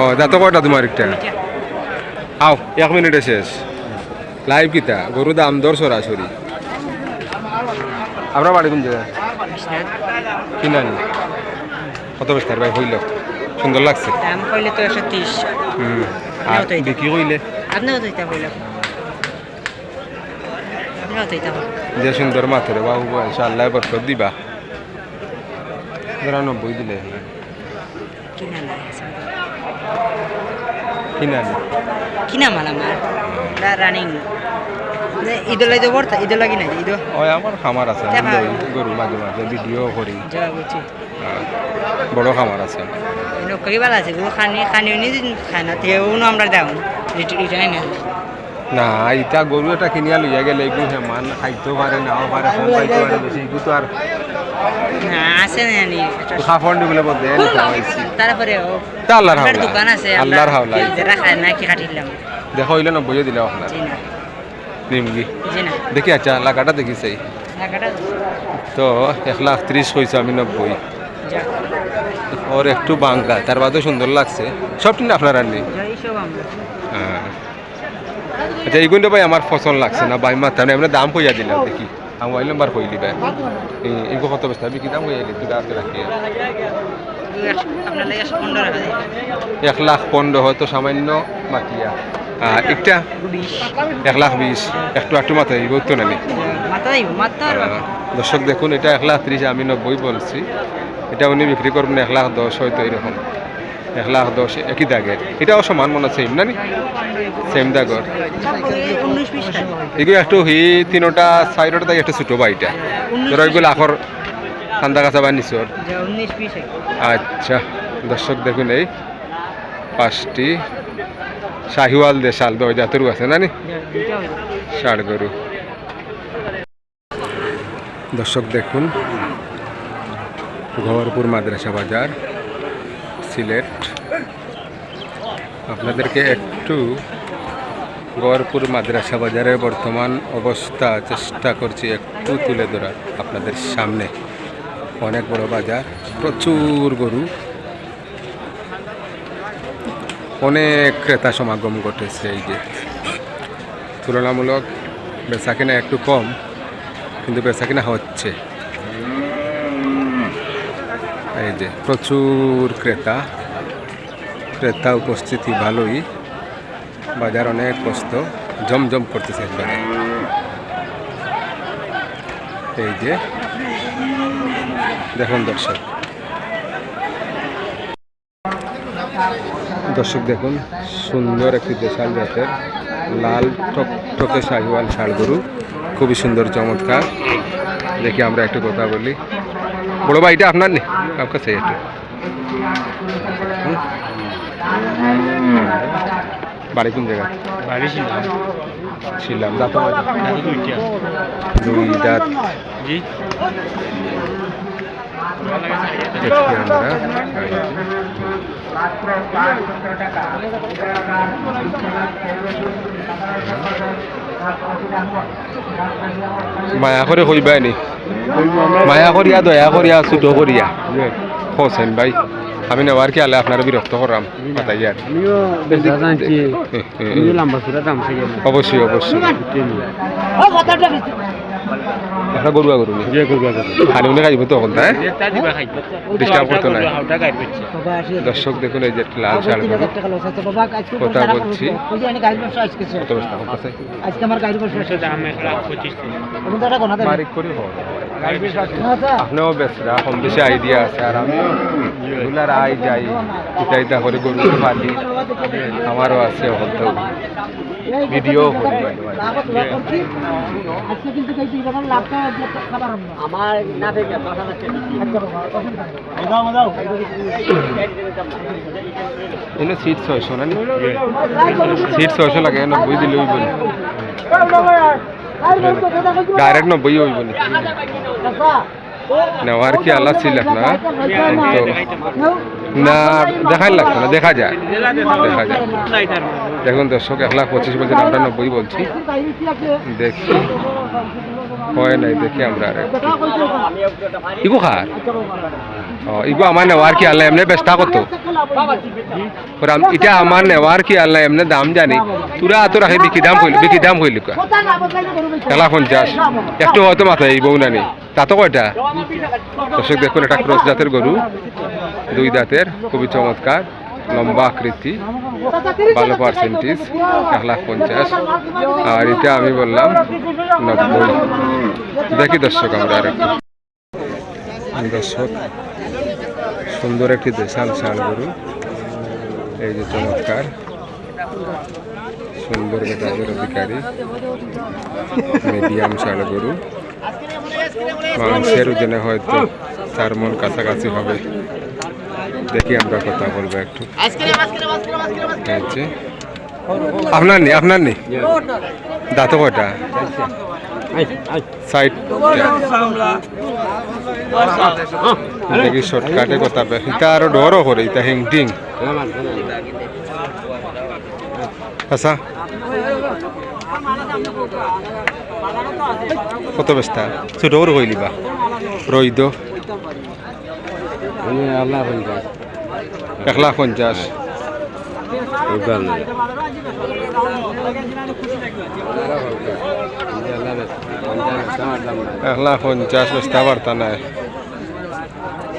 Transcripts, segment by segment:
ও দাঁত কয়টা তোমার একটা? আও এক মিনিটে শেষ। লাইভ কিতা? গরু দাম দর সরাসরি। আমরা বাড়ি কোন জায়গায়? কিনানি। কত বেশ তার ভাই হইল? সুন্দর লাগছে? দাম কইলে তো একশো তিরিশ। হুম আর বিক্রি কইলে আপনিও তো এটা বললাম যে সুন্দর মাথরে বাবু ইনশাআল্লাহ বরকত দিবা। নিরানব্বই দিলে। কিনা না কিনানি কিনা মাল আমার? রানিং ঈদর লাগে বর্তা ঈদর লাগি নাই? ঈদ ওই আমার খামার আছে আমি দেখা লই গরু মাঝে মাঝে ভিডিও করি। বড় খামার আছে। নকরি ভালো আছে গুলো খানি খানি না তেও আমরা দাও। রিটার্ন না না ইটা গরু এটা কিনিয়া লইয়া গেলে এগুলো হেমান খাইতেও পারে নাও পারে কম খাইতে পারে বেশি এগুলো তো আর না আছে না নি। খাফন দিবলে বদে নিতে হয়েছি তারপরে আল্লাহর আমার হাওলা দোকান আছে আল্লাহর হাওলা যারা খায় না কি কাটিলাম। দেখো হইলে নব্বই দিলে আপনার নিমগি। দেখি আচ্ছা লাগাটা দেখিছে টাকাটা তো এক লাখ ত্রিশ কইছো আমি নব্বই। ওর একটু বাংলা তার বাদেও সুন্দর লাগছে। সব ঠিক আপনার এইসব আমরা। হ্যাঁ। আচ্ছা এইগুলো ভাই আমার পছন্দ লাগছে না ভাই মাথা এমনি দাম কইয়া দিলাম দেখি। আমি ওই নাম্বার কই দিবে এইগো কত বেশি আমি কি দাম কইয়া দিলি তুই রাখি এক লাখ পনেরো হয়তো সামান্য মাতিয়া। একটা? এক লাখ বিশ। একটু একটু মাথায় আর আহ, দর্শক দেখুন এটা এক লাখ ত্রিশ আমি নব্বই বলছি। এটা উনি বিক্রি করবেন এক লাখ দশ হয়তো এরকম। এক লাখ দশ একই দাগের। এটাও সমান মনে সেম নানি সেম দাগর। এগুলো একটু হি তিনোটা সাইডটা একটু ছোটো বাইটা ধরো এগুলো আখর ঠান্ডা কাঁচা যা আচ্ছা দর্শক দেখুন এই পাঁচটি শাহিওয়াল দে শাল দই জাতেরও আছে না নি? হইল ষাড় গরু। দর্শক দেখুন ঘরপুর মাদ্রাসা বাজার সিলেট। আপনাদেরকে একটু গড়পুর মাদ্রাসা বাজারের বর্তমান অবস্থা চেষ্টা করছি একটু তুলে ধরার আপনাদের সামনে। অনেক বড় বাজার, প্রচুর গরু। অনেক ক্রেতা সমাগম ঘটেছে এই যে। তুলনামূলক বেচা কিনা একটু কম, কিন্তু বেচা কিনা হচ্ছে। এই যে, প্রচুর ক্রেতা। ক্রেতা উপস্থিতি ভালোই। বাজার অনেক কষ্ট জমজম করতেছে একবারে। এই যে দেখুন দর্শক। দর্শক দেখুন সুন্দর একটি দেশাল জাতের লাল টকটকে শাহিওয়াল ষাড় গরু। খুবই সুন্দর চমৎকার। দেখি আমরা একটু কথা বলি। বড় ভাই এটা আপনার নেই আপনার কাছে একটু? বাড়ি কোন জায়গা বাড়ি ছিলাম দাঁত দুই দাঁত। জি। দেখি আমরা মায়া করে কইবাই নি। মায়া করিয়া দয়া করিয়া ছুটো করিয়া। হোসেন ভাই আমি নেওয়ার কি আলে আপনার বিরক্ত দাম থেকে অবশ্যই অবশ্যই। একটা গরুয়া গরু উনি খাইব তখন তাই? Disturb করতো না। দর্শক দেখুন এই যে একটা লাল শাল কথা বলছি। আমি আজকে বেশ আমার গাড়ি আচ্ছা আপনিও বেসরা কম বেশি আইডিয়া আছে। আর আমিও এগুলার আই যাই ইটা ইটা করে গরু ফালি আমারও আছে হয়তো ভিডিও আমরা না কথা এনে সিট ছয়শো না? সিট ছয়শো লাগে নব্বই দিলে হইব না। ডাইরেক্ট নব্বই হইব না। নেওয়ার কি আল্লাহ ছিল না তো না দেখাই লাগতো না দেখা যায়। দেখা যায়। দেখুন দর্শক এক লাখ পঁচিশ বলছেন আমরা নব্বই বলছি। দেখি। হয় নাই দেখি আমরা আর একটু। ইগো খার ইগো আমার নেওয়ার কি আল্লাহ এমনি বেস্তা কত এটা আমার নেওয়ার কি আল্লাহ এমনি দাম জানি। তোরা এত রাখি বিকি দাম কইলি বিকি দাম কইলি কা? খেলা পঞ্চাশ একটু হয়তো মাথায় এই বউ নানি। তা তো কয়টা? দর্শক দেখুন একটা ক্রস জাতের গরু। দুই দাঁতের, খুবই চমৎকার, লম্বা আকৃতি, ভালো পার্সেন্টেজ এক লাখ পঞ্চাশ আর এটা আমি বললাম, নব্বই। দেখি দর্শক, আমরা আর দর্শক সুন্দর একটি দেশাল শাল গরু। এই যে চমৎকার। সুন্দর মেজাজের অধিকারী। মিডিয়াম শাল গরু। মাংসের ওজনে হয়তো চার মন কাছাকাছি হবে। দেখি আমরা কথা বলব একটু। আপনার নেই আপনার নেই? দাঁত কয়টা সাইড দেখি শর্টকাটে কথা বে ইতা আরও ডরও করে ইতা হিংটিং আচ্ছা। কত বেস্তা ছোট করে কইলিবা রইদ। আল্লাহ পঞ্চাশ। এক লাখ পঞ্চাশ। এক লাখ পঞ্চাশ বেস্তা পারতা নাই।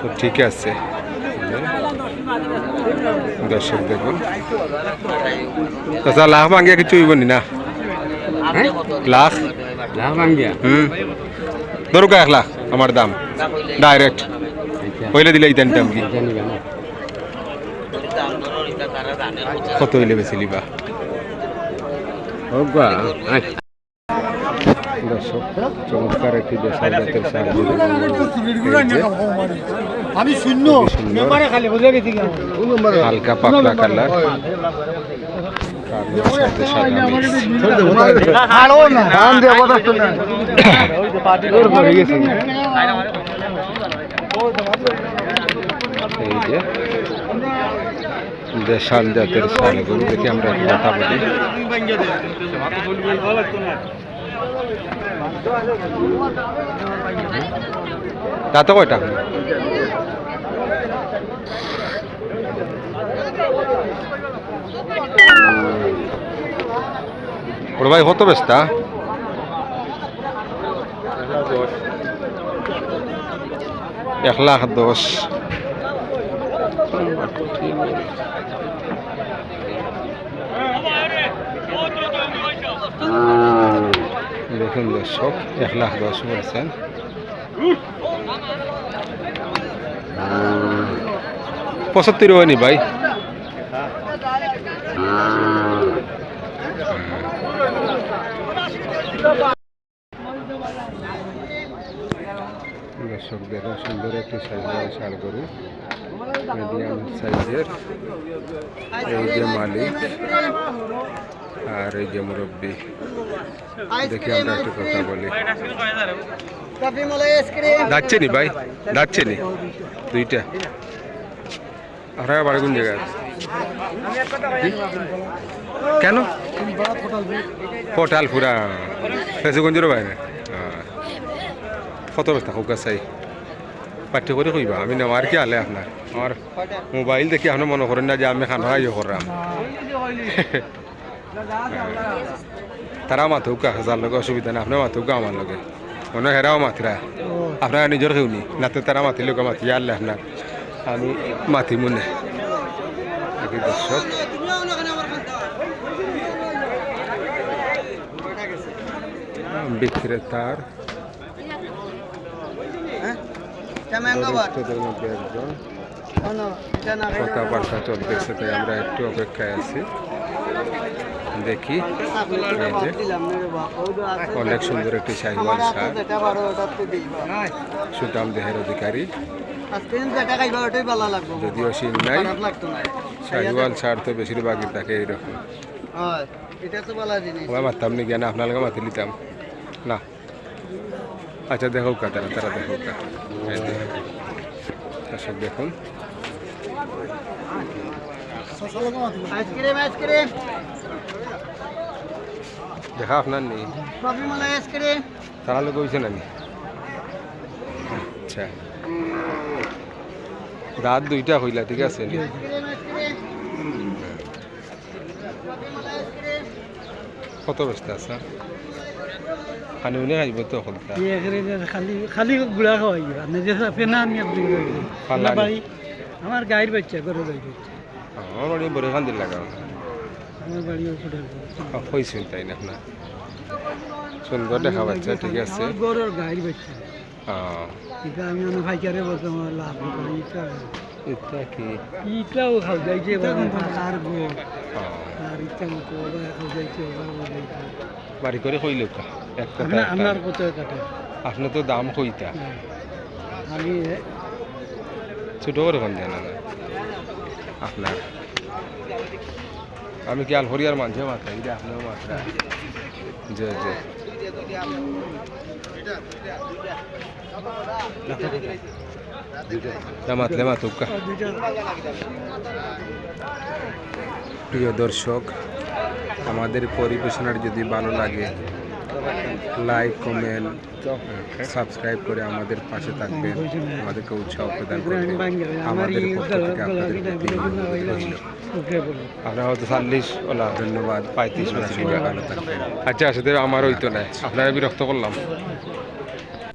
তো ঠিক আছে। দর্শক দেখুন। আচ্ছা লাখ মাঙ্গিয়া কিছু হইব নি লাখ লাভ ভাঙ্গিয়া? হুম। ধরুক এক লাখ আমার দাম। ডাইরেক্ট পয়লে দিলে ইতেন দাম কি জানিবে না। কত হইলে বেশি লিবা দর্শক চমৎকার একটি দেশের জাতের আমি শূন্য গেছি হালকা পাতলা কালার কালোর এই যে দেশাল জাতের আমরা কথা বলি। দাঁত কয়টা? ওর ভাই কত বেস্তা এক লাখ দশ। দেখুন দর্শক এক লাখ দশ বলছেন পঁচাত্তর হয়নি ভাই। দর্শক সুন্দর একটি সাইজের শাল গরু মিডিয়াম সাইজের এই যে মালিক আর এই যে মুরব্বী। দেখি আমরা একটু কথা বলি। যাচ্ছে নি ভাই? যাচ্ছে নি দুইটা। আপনার বাড়ি কোন জায়গায়? কেন? কোটাল পুরা ফেসুগঞ্জের বাইরে কত ব্যস্ত হোক চাই পাঠ্য করে কইবা আমি নেওয়ার কি আলে আপনার আমার মোবাইল দেখি আপনি মনে করেন না যে আমি খানা ইয়ে করলাম তারা মাথুকা যার লগে অসুবিধা না আপনার মাথুকা আমার লগে। মনে হেরাও মাতিরা আপনার নিজের কেউনি না তো তারা মাতিলে মাতি আনলে আপনার আমি মাতি মনে। দর্শক বিক্রেতার বরিষ্ঠদের মধ্যে একজন। কথাবার্তা চলতেছে তাই আমরা একটু অপেক্ষায় আছি। দেখি। অনেক সুন্দর একটি শাহিওয়াল সুতাম দেহের অধিকারী। যদিও শিল নাই শাহিওয়াল সার তো বেশিরভাগই থাকে এইরকম। মারতাম নি জ্ঞান আপনার মাতি নিতাম না। আচ্ছা দেখো কা তারা তারা দেখো। কা দর্শক দেখুন। দেখা আপনার নেই? তারা লোক হয়েছে নানি আচ্ছা। দাঁত দুইটা হইলা ঠিক আছে? নি? কত ব্যস্ত আছে? খানি উনি খাইব তো হলতা। খালি খালি গুড়া খাওয়াই আপনি যে ফেনা আমি আপনি বাড়ি আমার গাড়ির বাচ্চা করে বাচ্চা। আমার বাড়ি বড় খান দিল লাগাও আমার বাড়ি ওপরে হয়েছেন তাই না আপনার সুন্দর দেখা পাচ্ছে ঠিক আছে। গরুর গাড়ির বাচ্চা। হ্যাঁ এটা আমি অনেক ভাইকারে বলতে আমার লাভ করে ইটা কি ইটাও খাও যাইছে আর গো। আর ইটা মতো ওরা খাও যাইছে বাড়ি করে কইল এক কথা আপনার আপনার কত কাটে আপনি তো দাম কইতা। আমি ছোট করে কোন জানা না আপনার। আমি কি আল হরিয়ার মাঝে মাথা? এটা আপনার মাথা। জি জি উক্কা প্রিয় দর্শক, আমাদের পরিবেশনার যদি ভালো লাগে লাইক কমেন্ট সাবস্ক্রাইব করে আমাদের পাশে থাকবেন, আমাদেরকে উৎসাহ প্রদান। আপনার হয়তো চল্লিশ ওলা, ধন্যবাদ, পঁয়ত্রিশ আচ্ছা আসলে আমার হইতো না, আপনারা বিরক্ত করলাম